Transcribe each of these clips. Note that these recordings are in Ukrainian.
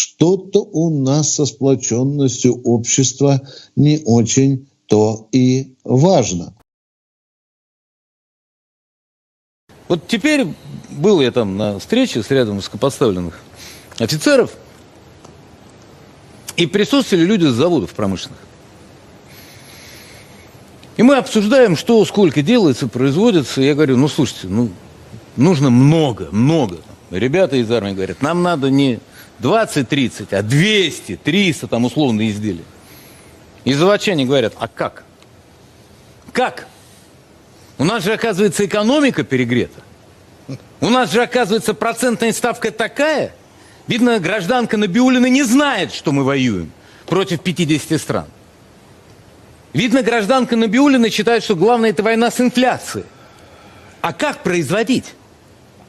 что-то у нас со сплоченностью общества не очень то и важно. Вот теперь был я там на встрече с рядом высокопоставленных офицеров, и присутствовали люди с заводов промышленных. И мы обсуждаем, что сколько делается, производится. Я говорю, ну слушайте, ну нужно много, много. Ребята из армии говорят, нам надо не 20-30, а 200, 300 там условные изделия. И заводчане говорят, а как? Как? У нас же, оказывается, экономика перегрета. У нас же, оказывается, процентная ставка такая. Видно, гражданка Набиулина не знает, что мы воюем против 50 стран. Видно, гражданка Набиулина считает, что главное это война с инфляцией. А как производить?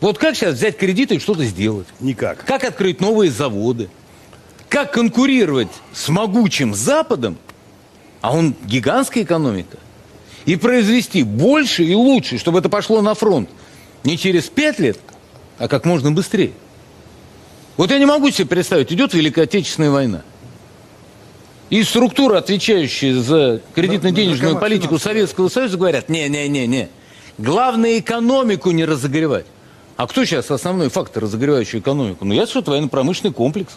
Вот как сейчас взять кредиты и что-то сделать? Никак. Как открыть новые заводы? Как конкурировать с могучим Западом, а он гигантская экономика, и произвести больше и лучше, чтобы это пошло на фронт не через пять лет, а как можно быстрее. Вот я не могу себе представить, идет Великая Отечественная война. И структуры, отвечающие за кредитно-денежную наркомат политику финансовый. Советского Союза, говорят, не-не-не-не, главное экономику не разогревать. А кто сейчас основной фактор, разогревающий экономику? Ну, я что, военно-промышленный комплекс.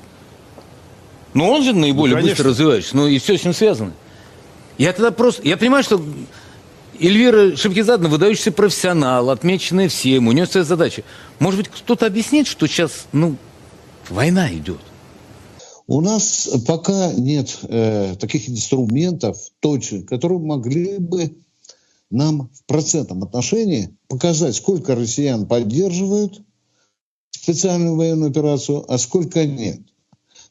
Ну, он же наиболее Ну, конечно. быстро развивающийся, ну, и все с ним связано. Я тогда просто, я понимаю, что Эльвира Шевкизадна выдающийся профессионал, отмеченная всем, у нее своя задача. Может быть, кто-то объяснит, что сейчас, ну, война идет. У нас пока нет э, таких инструментов точных, которые могли бы нам в процентном отношении показать, сколько россиян поддерживают специальную военную операцию, а сколько нет.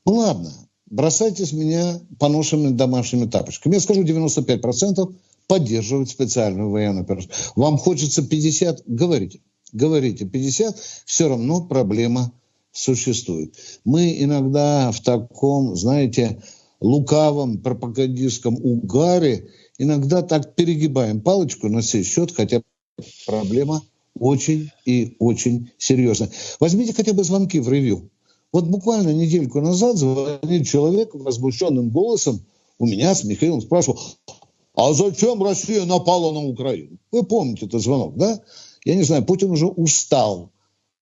Ну ладно, бросайте с меня поношенными домашними тапочками. Я скажу, 95% поддерживают специальную военную операцию. Вам хочется 50? Говорите. Говорите 50, все равно проблема существует. Мы иногда в таком, знаете, лукавом пропагандистском угаре иногда так перегибаем палочку на сей счет, хотя проблема очень и очень серьезная. Возьмите хотя бы звонки в ревью. Вот буквально недельку назад звонил человек возмущенным голосом у меня с Михаилом спрашивал, а зачем Россия напала на Украину? Вы помните этот звонок, да? Я не знаю, Путин уже устал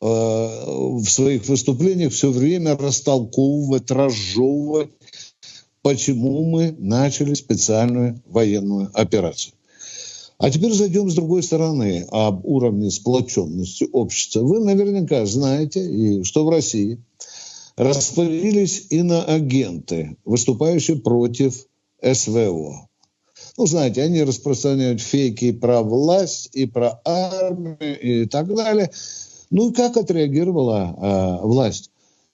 э, в своих выступлениях все время растолковывать, разжевывать, почему мы начали специальную военную операцию. А теперь зайдем с другой стороны об уровне сплоченности общества. Вы наверняка знаете, и что в России распылились иноагенты, выступающие против СВО. Ну, знаете, они распространяют фейки про власть, и про армию, и так далее. Ну, и как отреагировала э, власть?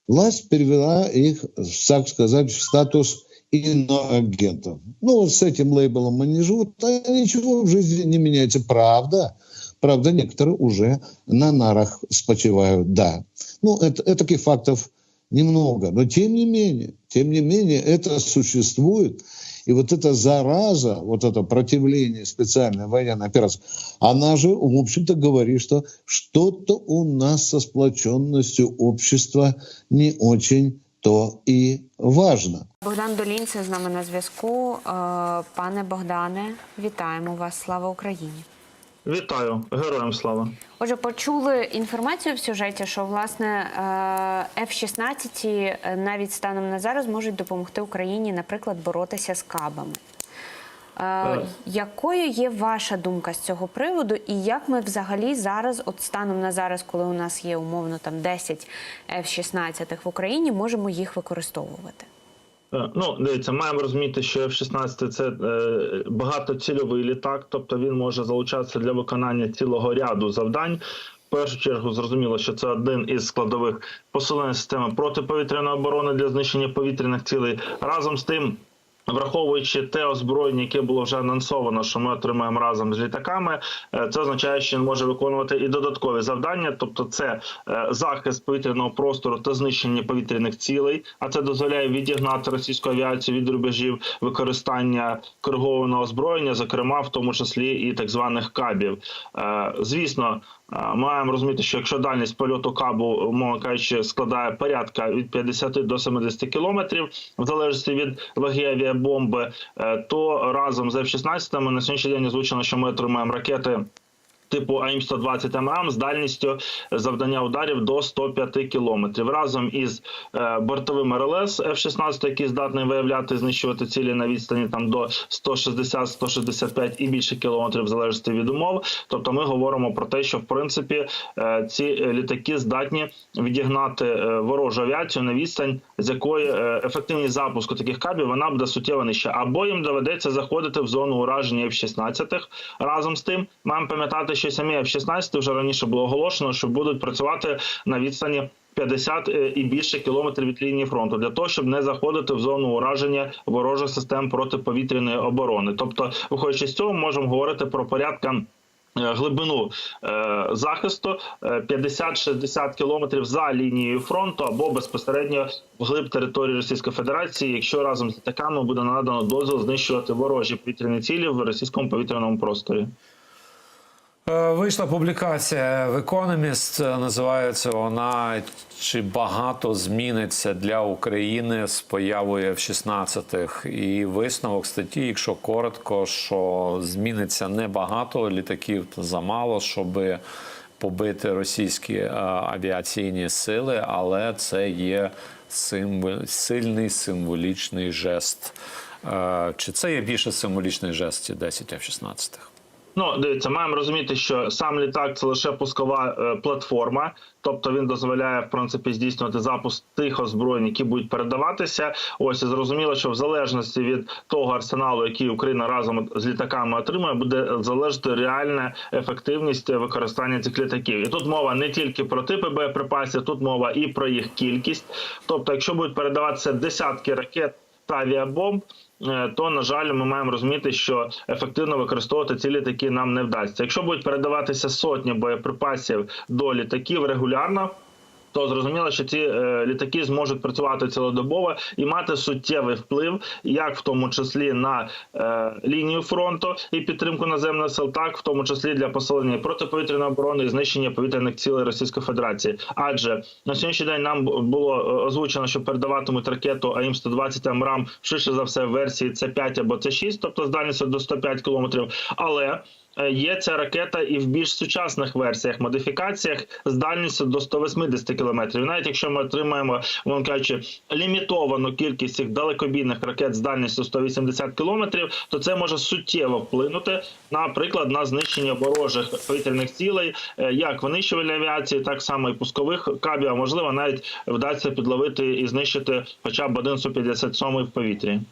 Власть перевела их, так сказать, в статус иноагентов. Ну, вот с этим лейблом они живут, а ничего в жизни не меняется. Правда, правда, некоторые уже на нарах спочивают, да. Ну, это, это таких фактов немного, но тем не менее, тем не менее, это существует. И вот эта зараза, вот это противление специальной военной операции, она же, в общем-то, говорит, что что-то у нас со сплоченностью общества не очень то і важна. Богдан Долінце з нами на зв'язку. Е, Пане Богдане, вітаємо вас. Слава Україні. Вітаю, героям слава. Отже, почули інформацію в сюжеті, що власне е, F-16 навіть станом на зараз можуть допомогти Україні, наприклад, боротися з кабами. Е, якою є ваша думка з цього приводу, і як ми взагалі зараз, от станом на зараз, коли у нас є умовно там 10 F-16 в Україні, можемо їх використовувати? Е, Ну, дивіться, маємо розуміти, що F-16 це е, багатоцільовий літак, тобто він може залучатися для виконання цілого ряду завдань. В першу чергу зрозуміло, що це один із складових посилення системи протиповітряної оборони для знищення повітряних цілей. Разом з тим. Враховуючи те озброєння, яке було вже анонсовано, що ми отримаємо разом з літаками, е, це означає, що він може виконувати і додаткові завдання, тобто це е, захист повітряного простору та знищення повітряних цілей. А це дозволяє відігнати російську авіацію від рубежів використання коригованого озброєння, зокрема в тому числі і так званих кабів. Е, Звісно. Маємо розуміти, що якщо дальність польоту кабу, умовно кажучи, складає порядка від 50 до 70 кілометрів, в залежності від ваги авіабомби, е, то разом з F-16 на сьогоднішній день озвучено, що ми отримаємо ракети. Типу АІМ-120 ММ з дальністю завдання ударів до 105 кілометрів разом із е, бортовим РЛС F-16, який здатний виявляти знищувати цілі на відстані там до 160-165 і більше кілометрів в залежності від умов. Тобто, ми говоримо про те, що в принципі е, ці літаки здатні відігнати е, ворожу авіацію на відстань, з якої ефективність запуску таких кабів вона буде суттєво нижча. Або їм доведеться заходити в зону ураження F-16. Разом з тим, маємо пам'ятати, що самі F-16 вже раніше було оголошено, що будуть працювати на відстані. 50 і більше кілометрів від лінії фронту для того, щоб не заходити в зону ураження ворожих систем протиповітряної оборони. Тобто, виходячи з цього, можемо говорити про порядка. е, Глибину е, захисту е, 50-60 кілометрів за лінією фронту або безпосередньо вглиб території Російської Федерації, якщо разом з літаками буде надано дозвіл знищувати ворожі повітряні цілі в російському повітряному просторі. Е, Вийшла публікація в Economist, е, називається вона Чи багато зміниться для України з появою F-16? І висновок статті, якщо коротко, що зміниться небагато, літаків замало, щоб побити російські е, авіаційні сили, але це є сильний символічний жест. Чи це є більше символічний жест ці 10 F-16? Ну, дивіться, маємо розуміти, що сам літак це лише пускова е, платформа, тобто він дозволяє в принципі здійснювати запуск тих озброєнь, які будуть передаватися. Ось і зрозуміло, що в залежності від того арсеналу, який Україна разом з літаками отримує, буде залежати реальна ефективність використання цих літаків. І тут мова не тільки про типи боєприпасів, тут мова і про їх кількість. Тобто, якщо будуть передаватися десятки ракет та авіабомб. е, То на жаль, ми маємо розуміти, що ефективно використовувати ці літаки нам не вдасться. Якщо будуть передаватися сотні боєприпасів до літаків регулярно. То зрозуміло, що ці е, літаки зможуть працювати цілодобово і мати суттєвий вплив, як в тому числі на е, лінію фронту і підтримку наземних сил, так в тому числі для посилення протиповітряної оборони і знищення повітряних цілей Російської Федерації. Адже на сьогоднішній день нам було е, озвучено, що передаватимуть ракету АІМ-120 АМРАМ швидше за все в версії С5 або С6, тобто з дальністю до 105 кілометрів. Але Є ця ракета і в більш сучасних версіях, модифікаціях з дальністю до 180 кілометрів. Навіть якщо ми отримаємо, мовно кажучи, лімітовану кількість цих далекобійних ракет з дальністю 180 кілометрів, то це може суттєво вплинути, наприклад, на знищення ворожих повітряних цілей, е, як винищувальної авіації, так само і пускових кабів. А можливо, навіть вдасться підловити і знищити хоча б один Су-57 в повітрі.